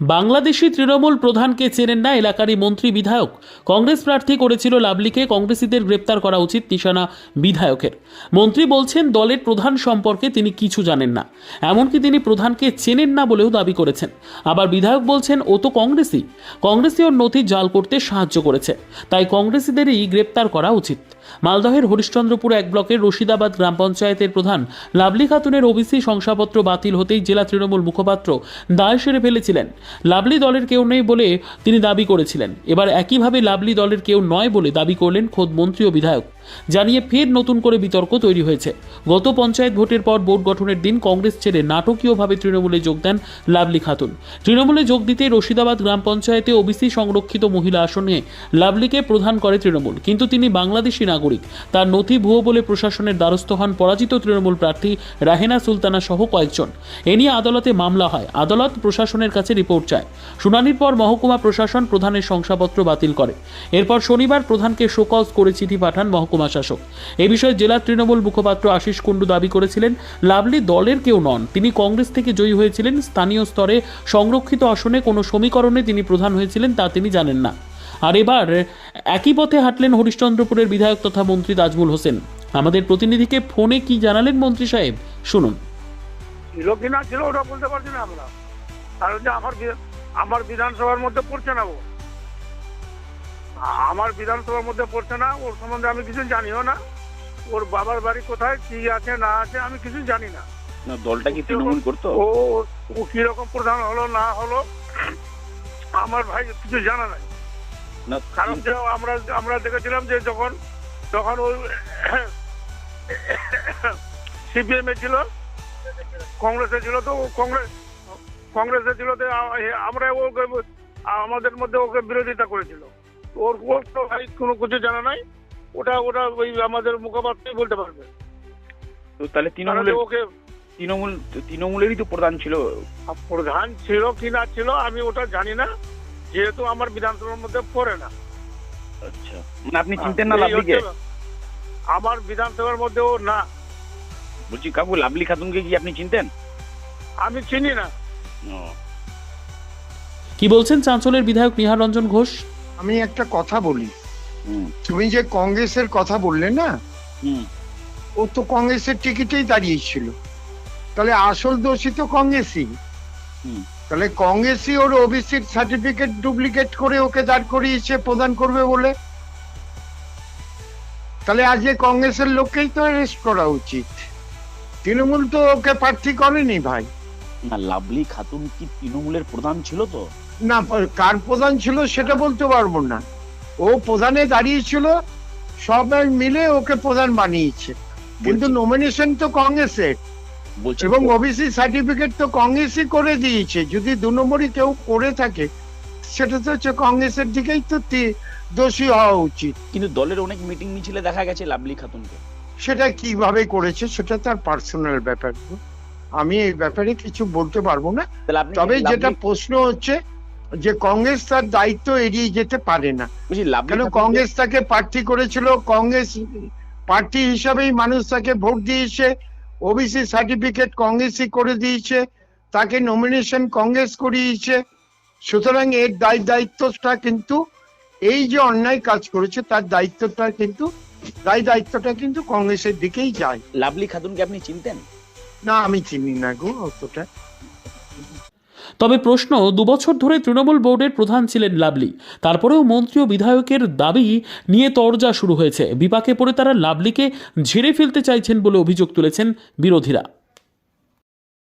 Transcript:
বাংলাদেশি তৃণমূল প্রধানকে চেনেন না এলাকারই মন্ত্রী বিধায়ক। কংগ্রেস প্রার্থী করেছিল লাভলিকে কংগ্রেসীদের গ্রেপ্তার করা উচিত নিশানা বিধায়কের। মন্ত্রী বলছেন, দলের প্রধান সম্পর্কে তিনি কিছু জানেন না। এমনকি তিনি প্রধানকে চেনেন না বলেও দাবি করেছেন। আবার বিধায়ক বলছেন, ও তো কংগ্রেসই কংগ্রেসই ওর নথি জাল করতে সাহায্য করেছে। তাই কংগ্রেসীদেরই গ্রেপ্তার করা উচিত। মালদহের হরিশ্চন্দ্রপুর এক ব্লকের রশিদাবাদ গ্রাম পঞ্চায়েতের প্রধান লাভলি খাতুনের ওবিসি শংসাপত্র বাতিল হতেই জেলা তৃণমূল মুখপাত্র দায় সেরে ফেলেছিলেন। লাভলি দলের কেউ নেই বলে তিনি দাবি করেছিলেন। এবার একইভাবে লাভলি দলের কেউ নয় বলে দাবি করলেন খোদ মন্ত্রী ও বিধায়ক। জানিয়ে ফের নতুন করে বিতর্ক তৈরি হয়েছে। গত পঞ্চায়েত ভোটের পর বোর্ড গঠনের দিন কংগ্রেস ছেড়ে নাটকীয়ভাবে তৃণমূলে যোগ দেন লাভলি খাতুন। তৃণমূলে যোগ দিতে রশিদাবাদ গ্রাম পঞ্চায়েতে ওবিসি সংরক্ষিত মহিলা আসনে লাভলিকে প্রধান করে তৃণমূল। কিন্তু তিনি বাংলাদেশি নাগরিক। তার নথি ভুয়ো বলে প্রশাসনের দ্বারস্থ হন পরাজিত তৃণমূল প্রার্থী রাহেনা সুলতানা সহ কয়েকজন। এ নিয়ে আদালতে মামলা হয়। আদালত প্রশাসনের কাছে রিপোর্ট চায়। শুনানির পর মহকুমা প্রশাসন প্রধানের শংসাপত্র বাতিল করে। এরপর শনিবার প্রধানকে শোকজ করে চিঠি পাঠান মহকুমা শাসক। এ বিষয়ে জেলা তৃণমূল মুখপাত্র আশিস কুণ্ডু দাবি করেছিলেন, লাভলি দলের কেউ নন। তিনি কংগ্রেস থেকে জয়ী হয়েছিলেন, স্থানীয় স্তরে সংরক্ষিত আসনে কোনো সমীকরণে তিনি প্রধান হয়েছিলেন তা তিনি জানেন না। আর এবার, একই পথে হাঁটলেন হরিশ্চন্দ্রপুরের বিধায়ক তথা মন্ত্রী তাজমুল হোসেন। আমাদের প্রতিনিধিকে ফোনে কি জানালেন মন্ত্রী সাহেব? শুনুন। ছিল কি না ছিল, ওটা বলতে পারছি না আমরা। কারণ যে আমার আমার বিধানসভার মধ্যে পড়ছে না আমার বিধানসভার মধ্যে পড়ছে না ওর সম্বন্ধে আমি কিছু জানিও না। ওর বাবার বাড়ি কোথায় কি আছে না আছে আমি কিছু জানি না। দলটা কি তৃণমূল করতো? ও ও কীরকম প্রধান হলো না হলো আমার ভাই কিছু জানা নাই। কারণ যে আমরা আমরা দেখেছিলাম যে যখন যখন ওই সিপিএম এ ছিল কংগ্রেসে ছিল তো কংগ্রেস কংগ্রেসে ছিল তো আমরা ওকে আমাদের মধ্যে ওকে বিরোধিতা করেছিল। ওর ওর ভাই কোনো কিছু জানা নাই। ওটা ওটা ওই আমাদের মুখপাত্রই বলতে পারবে। তো তাহলে তৃণমূলের ওকে তৃণমূল তৃণমূলেরই তো প্রধান ছিল। প্রধান ছিল কি না ছিল আমি ওটা জানি না। যেহেতু আমার বিধানসভার মধ্যে পড়ে না। আচ্ছা। মানে আপনি চিনতেন না লাভলিকে? আমার বিধানসভার মধ্যে ও না। বলছি কাকু লাভলি খাতুনকে কি আপনি চিনতেন? আমি চিনি না। কি বলছেন চাঁচলের বিধায়ক নিহার রঞ্জন ঘোষ? আমি একটা কথা বলি। তুমি যে কংগ্রেসের কথা বললে না ও তো কংগ্রেসের টিকিটেই দাঁড়িয়েছিল। তাহলে আসল দোষী তো কংগ্রেসই। তাহলে কংগ্রেসই ওর ওবিসির সার্টিফিকেট ডুপ্লিকেট করে ওকে দাঁড় করিয়েছে প্রদান করবে বলে? তাহলে আজকে কংগ্রেসের লোককেই তো অ্যারেস্ট করা উচিত। তৃণমূল তো ওকে প্রার্থী করেনি ভাই। না লাভলি খাতুন কি তৃণমূলের প্রধান ছিল তো? না কার প্রধান ছিল সেটা বলতে পারব না। ও প্রধানে দাঁড়িয়েছিল সবাই মিলে ওকে প্রধান বানিয়েছে। কিন্তু নমিনেশন তো কংগ্রেসের। এবং ওবিসি সার্টিফিকেট তো কংগ্রেসই করে দিয়েছে। যদি দু নম্বরই কেউ করে থাকে সেটা তো হচ্ছে কংগ্রেসের দিকেই তো দোষী হওয়া উচিত। কিন্তু দলের অনেক মিটিং মিছিলে দেখা গেছে লাভলি খাতুনকে। সেটা কীভাবে করেছে সেটা তার পার্সোনাল ব্যাপার। আমি এই ব্যাপারে কিছু বলতে পারব না। তবে যেটা প্রশ্ন হচ্ছে যে কংগ্রেস তার দায়িত্ব এড়িয়ে যেতে পারে না। কেন কংগ্রেস তাকে প্রার্থী করেছিল কংগ্রেস পার্টি হিসাবেই মানুষ তাকে ভোট দিয়েছে ওবিসি সার্টিফিকেট কংগ্রেসই করে দিয়েছে তাকে নমিনেশন কংগ্রেস করিয়েছে। সুতরাং এর দায় দায়িত্বটা কিন্তু এই যে অন্যায় কাজ করেছে তার দায়িত্বটা কিন্তু দায় দায়িত্বটা কিন্তু কংগ্রেসের দিকেই যায়। লাভলি খাতুনকে আপনি চিনতেন? না আমি চিনি না গো অতটা। তবে প্রশ্ন, দুবছর ধরে তৃণমূল বোর্ডের প্রধান ছিলেন লাভলি তারপরেও মন্ত্রী ও বিধায়কের দাবি নিয়ে তরজা শুরু হয়েছে। বিপাকে পড়ে তারা লাভলিকে ঝেড়ে ফেলতে চাইছেন বলে অভিযোগ তুলেছেন বিরোধীরা।